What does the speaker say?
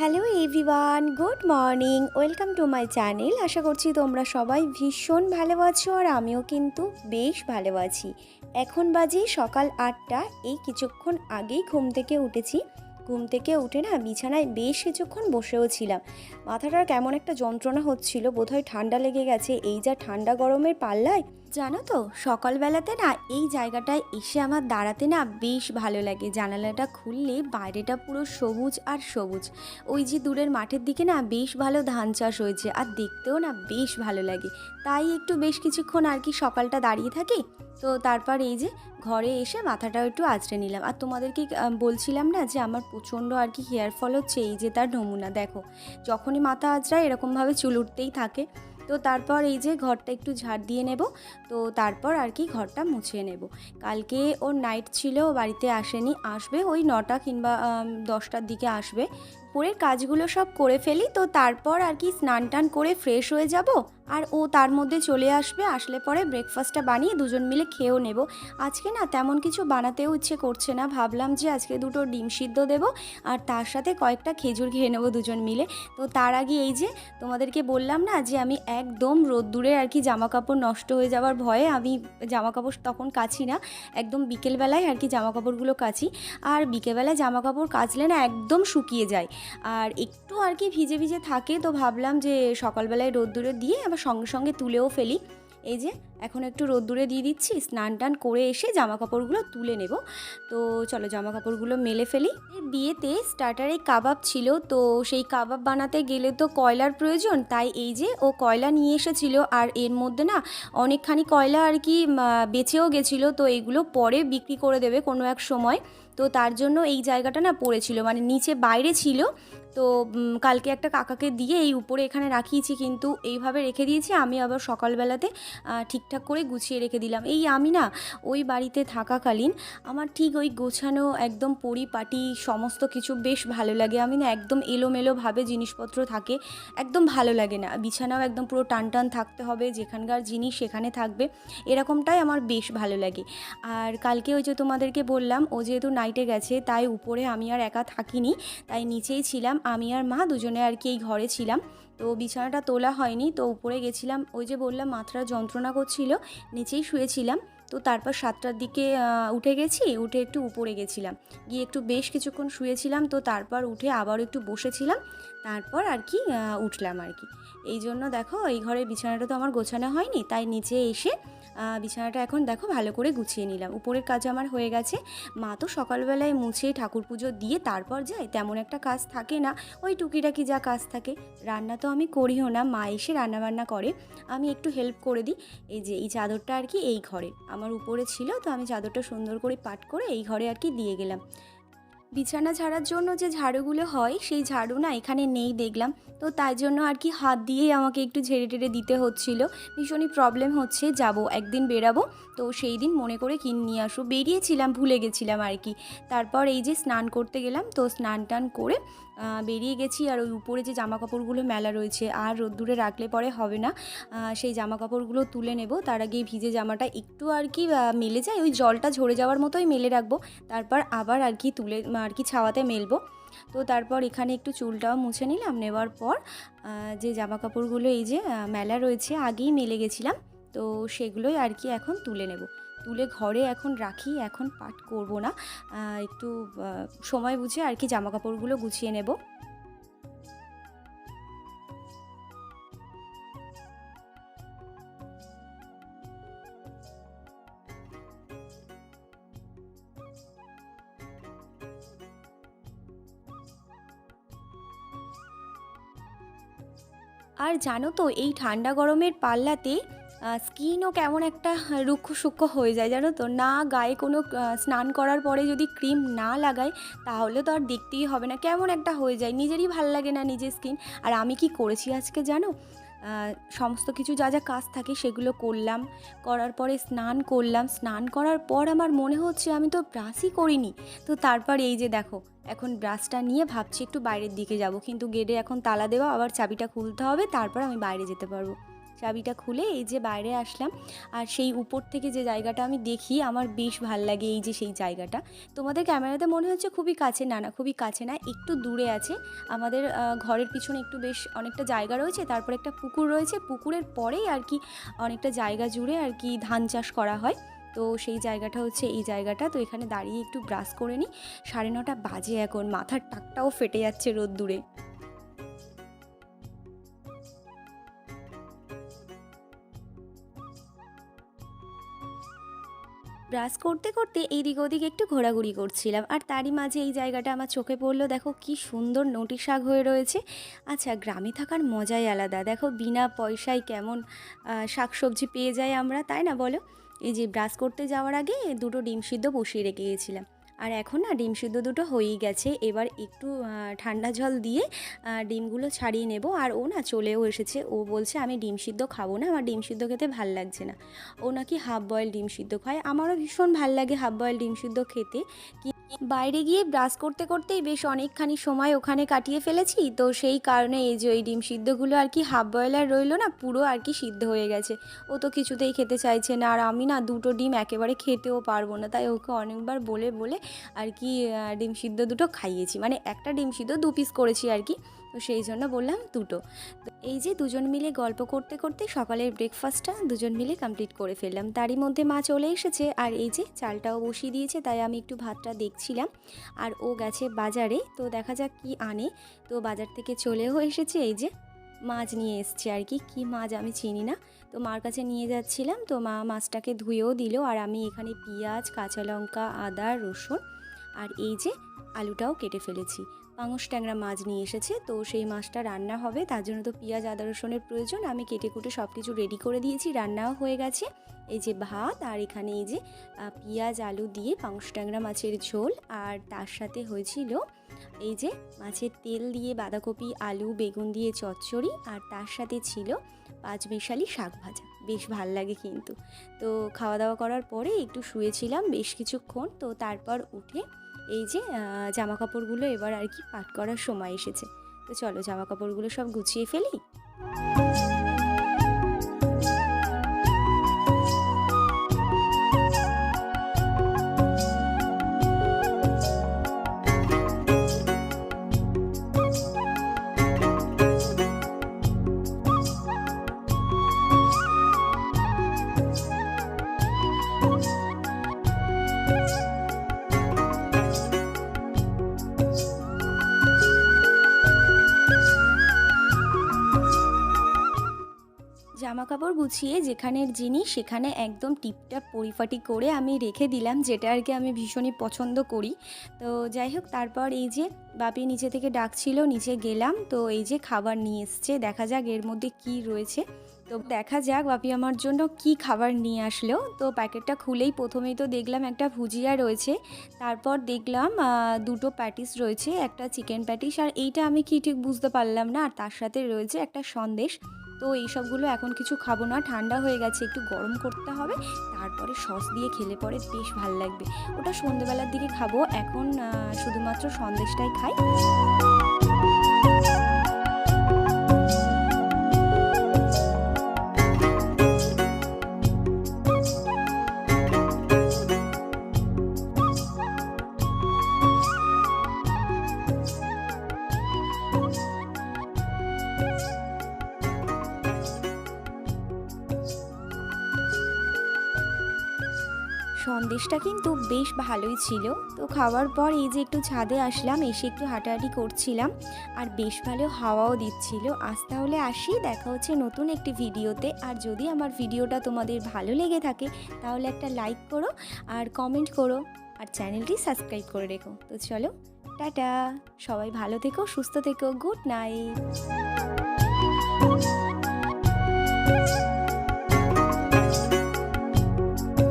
Hello everyone, good morning, welcome to my channel. আশা করছি তোমরা সবাই ভীষণ ভালো আছো আর আমিও কিন্তু বেশ ভালো আছি। এখন বাজে সকাল আটটা, এই কিছুক্ষণ আগেই ঘুম থেকে উঠেছি। ঘুম থেকে উঠে না বিছানায় বেশ কিছুক্ষণ বসেও ছিলাম। মাথাটার কেমন একটা যন্ত্রণা হচ্ছিল, বোধহয় ঠান্ডা লেগে গেছে। এই যা ঠান্ডা গরমের পাল্লায় জানো তো, সকালবেলাতে না এই জায়গাটায় এসে আমার দাঁড়াতে না বেশ ভালো লাগে। জানালাটা খুললে বাইরেটা পুরো সবুজ আর সবুজ। ওই যে দূরের মাঠের দিকে না বেশ ভালো ধান চাষ হয়েছে আর দেখতেও না বেশ ভালো লাগে। তাই একটু বেশ কিছুক্ষণ আর কি সকালটা দাঁড়িয়ে থাকি। তো তারপর এই যে ঘরে এসে মাথাটাও একটু আঁচড়ে নিলাম। আর তোমাদেরকে বলছিলাম না যে আমার প্রচণ্ড আর কি হেয়ার ফল হচ্ছে, এই যে তার নমুনা, দেখো। যখনই মাথা আঁচড়ায় এরকমভাবে চুল উঠতেই থাকে। তো তারপর এই যে ঘরটা একটু ঝাড় দিয়ে নেব। তো তারপর আর কি ঘরটা মুছিয়ে নেব। কালকে ওর নাইট ছিল, ও বাড়িতে আসেনি। আসবে ওই নটা কিংবা দশটার দিকে আসবে। পরের কাজগুলো সব করে ফেলি, তো তারপর আর কি স্নান টান করে ফ্রেশ হয়ে যাব। আর ও তার মধ্যে চলে আসবে, আসলে পরে ব্রেকফাস্টটা বানিয়ে দুজন মিলে খেয়েও নেব। আজকে না তেমন কিছু বানাতেও ইচ্ছে করছে না, ভাবলাম যে আজকে দুটো ডিম সিদ্ধ দেবো আর তার সাথে কয়েকটা খেজুর খেয়ে নেব দুজন মিলে। তো তার আগে এই যে তোমাদেরকে বললাম না যে আমি একদম রোদ্দুরে আর কি জামা কাপড় নষ্ট হয়ে যাওয়ার ভয়ে আমি জামা কাপড় তখন কাছি না, একদম বিকেলবেলায় আর কি জামা কাপড়গুলো কাচি। আর বিকেলবেলায় জামা কাপড় কাচলে না একদম শুকিয়ে যায়। আর একটু আর কি ভিজে ভিজে থাকে, তো ভাবলাম যে সকালবেলায় রোদ্দুরে দিয়ে আবার সঙ্গে সঙ্গে তুলেও ফেলি। এই যে, এখন একটু রোদ্দুরে দিয়ে দিচ্ছি, স্নান টান করে এসে জামা কাপড়গুলো তুলে নেব। তো চলো জামা কাপড়গুলো মেলে ফেলি। বিয়েতে স্টার্টারে কাবাব ছিল, তো সেই কাবাব বানাতে গেলে তো কয়লার প্রয়োজন, তাই এই যে ও কয়লা নিয়ে এসেছিল, আর এর মধ্যে না অনেকখানি কয়লা আর কি বেঁচেও গেছিল, তো এগুলো পরে বিক্রি করে দেবে কোনো এক সময়। তো তার জন্য এই জায়গাটা না পড়েছিল মানে নিচে বাইরে ছিল। তো কালকে একটা কাকাকে দিয়ে এই উপরে এখানে রাখিয়েছি, কিন্তু এইভাবে রেখে দিয়েছি, আমি আবার সকালবেলাতে ঠিকঠাক করে গুছিয়ে রেখে দিলাম। এই আমি না ওই বাড়িতে থাকাকালীন আমার ঠিক ওই গোছানো একদম পরিপাটি সমস্ত কিছু বেশ ভালো লাগে। আমি না একদম এলোমেলোভাবে জিনিসপত্র থাকে, একদম ভালো লাগে না। বিছানাও একদম পুরো টান টান থাকতে হবে, যেখানকার জিনিস সেখানে থাকবে, এরকমটাই আমার বেশ ভালো লাগে। আর কালকে ওই যে তোমাদেরকে বললাম, ও যেহেতু নাইটে গেছে, তাই উপরে আমি আর একা থাকিনি, তাই নিচেই ছিলাম। আমি আর মা দুজনে আর কি এই ঘরে ছিলাম। তো বিছানাটা তোলা হয়নি, তো উপরে গেছিলাম, ওই যে বললাম মাথাটা যন্ত্রণা করছিল, নিচেই শুয়েছিলাম, তো তারপর সাতটার দিকে উঠে গেছি, উঠে একটু উপরে গেছিলাম, গিয়ে একটু বেশ কিছুক্ষণ শুয়েছিলাম, তো তারপর উঠে আবার একটু বসেছিলাম, তারপর আর কি উঠলাম আর কি। এই জন্য দেখো, এই ঘরের বিছানাটা তো আমার গোছানো হয়নি, তাই নিচে এসে বিছানাটা এখন দেখো ভালো করে গুছিয়ে নিলাম। উপরের কাজ আমার হয়ে গেছে। মা তো সকালবেলায় মুছে ঠাকুর পুজো দিয়ে তারপর যায়, তেমন একটা কাজ থাকে না। ওই টুকিটাকি যা কাজ থাকে। রান্না তো আমি করিও না, মা এসে রান্নাবান্না করে। আমি একটু হেল্প করে দিই। এই যে, এই চাদরটা আর কি এই ঘরে। আমার উপরে ছিল, তো আমি চাদরটা সুন্দর করে পাট করে এই ঘরে আর কি দিয়ে গেলাম। বিছানা ঝাড়ার জন্য যে ঝাড়ুগুলো হয়, সেই ঝাড়ু না এখানে নেই দেখলাম। তো তাই জন্য আর কি হাত দিয়েই আমাকে একটু ঝেড়ে টেড়ে দিতে হচ্ছিল। ভীষণই প্রবলেম হচ্ছে, যাব, একদিন বেরাবো। তো সেই দিন মনে করে কিন নিয়ে আসব। বেরিয়েছিলাম, ভুলে গেছিলাম আর কি। তারপর এই যে স্নান করতে গেলাম, তো স্নান টান করে বেরিয়ে গেছি আর ওই উপরে যে জামা কাপড়গুলো মেলা রয়েছে, আর রোদ্দুরে রাখলে পরে হবে না। সেই জামা কাপড়গুলো তুলে নেব। তার আগে ভিজে জামাটা একটু আর কি মেলে যায়। ওই জলটা ঝরে যাওয়ার মতোই মেলে রাখব। তারপর আবার আর কি তুলে আর কি ছাওয়াতে মেলবো। তো তারপর এখানে একটু চুলটাও মুছে নিলাম, নেওয়ার পর যে জামা কাপড়গুলো এই যে মেলা রয়েছে, আগেই মেলে গেছিলাম। তো সেগুলোই আর কি এখন তুলে নেব। তুলে ঘরে এখন রাখি, এখন পাট করব না। একটু সময় বুঝে আর কি জামা কাপড়গুলো গুছিয়ে নেব। আর জানো তো, এই ঠান্ডা গরমের পাল্লাতে স্কিনও কেমন একটা রুক্ষ সূক্ষ্ম হয়ে যায়, জানো তো? না গায়ে কোনো স্নান করার পরে যদি ক্রিম না লাগাই, তাহলে তো আর দেখতেই হবে না, কেমন একটা হয়ে যায়। নিজেরই ভালো লাগে না নিজের স্কিন। আর আমি কি করেছি আজকে, জানো? সমস্ত কিছু যা যা কাজ থাকে সেগুলো করলাম। করার পরে স্নান করলাম। স্নান করার পর আমার মনে হচ্ছে আমি তো ব্রাশই করিনি। তো তারপর এই যে দেখো, এখন ব্রাশটা নিয়ে ভাবছি একটু বাইরের দিকে যাব। কিন্তু গেটে এখন তালা দেওয়া, আবার চাবিটা খুলতে হবে, তারপর আমি বাইরে যেতে পারব। চাবিটা খুলে এই যে বাইরে আসলাম, আর সেই উপর থেকে যে জায়গাটা আমি দেখি, আমার বেশ ভালো লাগে এই যে সেই জায়গাটা। তোমাদের ক্যামেরাতে মনে হচ্ছে খুবই কাছে, না না, খুবই কাছে না, একটু দূরে আছে। আমাদের ঘরের পিছনে একটু বেশ অনেকটা জায়গা রয়েছে, তারপর একটা পুকুর রয়েছে, পুকুরের পরেই আর কি অনেকটা জায়গা জুড়ে আর কি ধান চাষ করা হয়। তো সেই জায়গাটা হচ্ছে এই জায়গাটা, তো এখানে দাঁড়িয়ে একটু ব্রাশ করে নিই। সাড়ে নটা বাজে এখন, মাথার টাকটাও ফেটে যাচ্ছে রোদ্দুরে। ব্রাশ করতে করতে এইদিক ওদিক একটু ঘোরাঘুরি করছিলাম। আর তারই মাঝে এই জায়গাটা আমার চোখে পড়ল। দেখো কি সুন্দর নটি শাক হয়ে রয়েছে। আচ্ছা গ্রামে থাকার মজাই আলাদা। দেখো বিনা পয়সায় কেমন শাক সবজি পেয়ে যাই আমরা, তাই না বলো? এই যে ব্রাশ করতে যাওয়ার আগে দুটো ডিম সিদ্ধ বসিয়ে রেখে গেছিলাম। আর এখন না ডিম সিদ্ধ দুটো হয়েই গেছে। এবার একটু ঠান্ডা জল দিয়ে ডিমগুলো ছাড়িয়ে নেব। আর ও না চলেও এসেছে। ও বলছে, আমি ডিম সিদ্ধ খাব না। আমার ডিম সিদ্ধ খেতে ভালো লাগছে না। ও নাকি হাফ বয়েল ডিম সিদ্ধ খায়। আমারও ভীষণ ভালো লাগে হাফ বয়েল ডিম সিদ্ধ খেতে। বাইরে গিয়ে ব্রাশ করতে করতেই বেশ অনেকখানি সময় ওখানে কাটিয়ে ফেলেছি। তো সেই কারণে এই যে ওই ডিম সিদ্ধগুলো আর কি হাফ ব্রয়লার রইল না, পুরো আর কি সিদ্ধ হয়ে গেছে। ও তো কিছুতেই খেতে চাইছে না, আর আমি না দুটো ডিম একেবারে খেতেও পারব না। তাই ওকে অনেকবার বলে বলে আর কি ডিম সিদ্ধ দুটো খাইয়েছি। মানে একটা ডিম সিদ্ধ দু পিস করেছি আর কি। তো সেই জন্য বললাম দুটো। তো এই যে দুজন মিলে গল্প করতে করতে সকালের ব্রেকফাস্টটা দুজন মিলে কমপ্লিট করে ফেললাম। তারই মধ্যে মা চলে এসেছে আর এই যে চালটাও বসিয়ে দিয়েছে, তাই আমি একটু ভাতটা দেখছিলাম। আর ও গেছে বাজারে, তো দেখা যাক কি আনে। তো বাজার থেকে চলেও এসেছে, এই যে মাছ নিয়ে এসছে আর কি। কী মাছ আমি চিনি না। তো মার কাছে নিয়ে যাচ্ছিলাম, তো মা মাছটাকে ধুয়েও দিল। আর আমি এখানে পেঁয়াজ, কাঁচা লঙ্কা, আদা, রসুন আর এই যে আলুটাও কেটে ফেলেছি। পাঙস ট্যাংরা মাছ নিয়ে এসেছে। তো সেই মাছটা রান্না হবে। তার জন্য তো পেঁয়াজ, আদা, রসুনের প্রয়োজন। আমি কেটে কুটে সব কিছু রেডি করে দিয়েছি। রান্নাও হয়ে গেছে। এই যে ভাত আর এখানে এই যে পেঁয়াজ, আলু দিয়ে পাঙস ট্যাংরা মাছের ঝোল। আর তার সাথে হয়েছিল এই যে মাছের তেল দিয়ে বাঁধাকপি, আলু, বেগুন দিয়ে চচ্চড়ি। আর তার সাথে ছিল পাঁচ মিশালি শাক ভাজা। বেশ ভালো লাগে কিন্তু। তো খাওয়া দাওয়া করার পরে একটু শুয়েছিলাম বেশ কিছুক্ষণ। তো তারপর উঠে এই যে জামা কাপড়গুলো এবার আর কি পাট করার সময় এসেছে। তো চলো জামা কাপড়গুলো সব গুছিয়ে ফেলি। কাপড় গুছিয়ে যেখানের জিনিস সেখানে একদম টিপটাপ পরিপাটি করে আমি রেখে দিলাম, যেটা আর কি আমি ভীষণই পছন্দ করি। তো যাই হোক, তারপর এই যে বাপি নিচে থেকে ডাকছিল, নিচে গেলাম, তো এই যে খাবার নিয়ে এসছে, দেখা যাক এর মধ্যে কি রয়েছে। তো দেখা যাক বাপি আমার জন্য কি খাবার নিয়ে আসলো। তো প্যাকেটটা খুলেই প্রথমেই তো দেখলাম একটা ভুজিয়া রয়েছে, তারপর দেখলাম দুটো প্যাটিস রয়েছে, একটা চিকেন প্যাটিস, আর এইটা আমি কি ঠিক বুঝতে পারলাম না, আর তার সাথে রয়েছে একটা সন্দেশ। তো এই সবগুলো এখন কিছু খাব না, ঠান্ডা হয়ে গেছে, একটু গরম করতে হবে, তারপরে সস দিয়ে খেলে পরে বেশ ভালো লাগবে। ওটা সন্ধেবেলার দিকে খাব, এখন শুধুমাত্র সন্দেশটাই খাই। সন্দেশটা কিন্তু বেশ ভালোই ছিল। তো খাওয়ার পর এই যে একটু ছাদে আসলাম, এসে একটু হাঁটাহাঁটি করছিলাম। আর বেশ ভালো হাওয়াও দিচ্ছিল। আজ তাহলে আসি, দেখা হচ্ছে নতুন একটি ভিডিওতে। আর যদি আমার ভিডিওটা তোমাদের ভালো লেগে থাকে, তাহলে একটা লাইক করো আর কমেন্ট করো। আর চ্যানেলটি সাবস্ক্রাইব করে রেখো। তো চলো, টাটা। সবাই ভালো থেকো, সুস্থ থেকো গুড নাইট